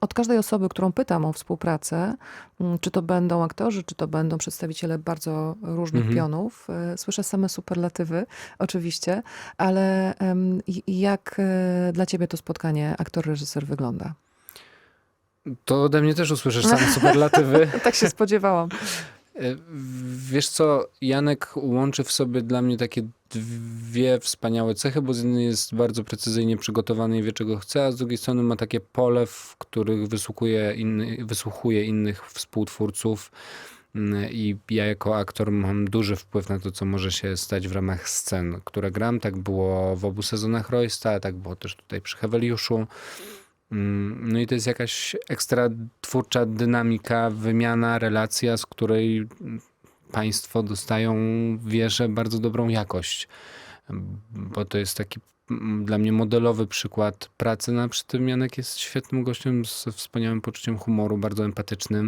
Od każdej osoby, którą pytam o współpracę, mm, czy to będą aktorzy, czy to będą przedstawiciele bardzo różnych Mhm. pionów, e, słyszę same superlatywy, oczywiście, ale em, i- i jak e, dla ciebie to spotkanie aktor-reżyser wygląda? To ode mnie też usłyszysz same superlatywy. Tak się spodziewałam. E, Wiesz co, Janek łączy w sobie dla mnie takie dwie wspaniałe cechy, bo z jednej jest bardzo precyzyjnie przygotowany i wie czego chce, a z drugiej strony ma takie pole, w których wysłuchuje, inny, wysłuchuje innych współtwórców Mm, i ja jako aktor mam duży wpływ na to, co może się stać w ramach scen, które gram. Tak było w obu sezonach Roysta, tak było też tutaj przy Heweliuszu. Mm, No i to jest jakaś ekstra twórcza dynamika, wymiana, relacja, z której państwo dostają, wierzę, bardzo dobrą jakość. Bo to jest taki mm, dla mnie modelowy przykład pracy. No, a przy tym Janek jest świetnym gościem z wspaniałym poczuciem humoru, bardzo empatycznym.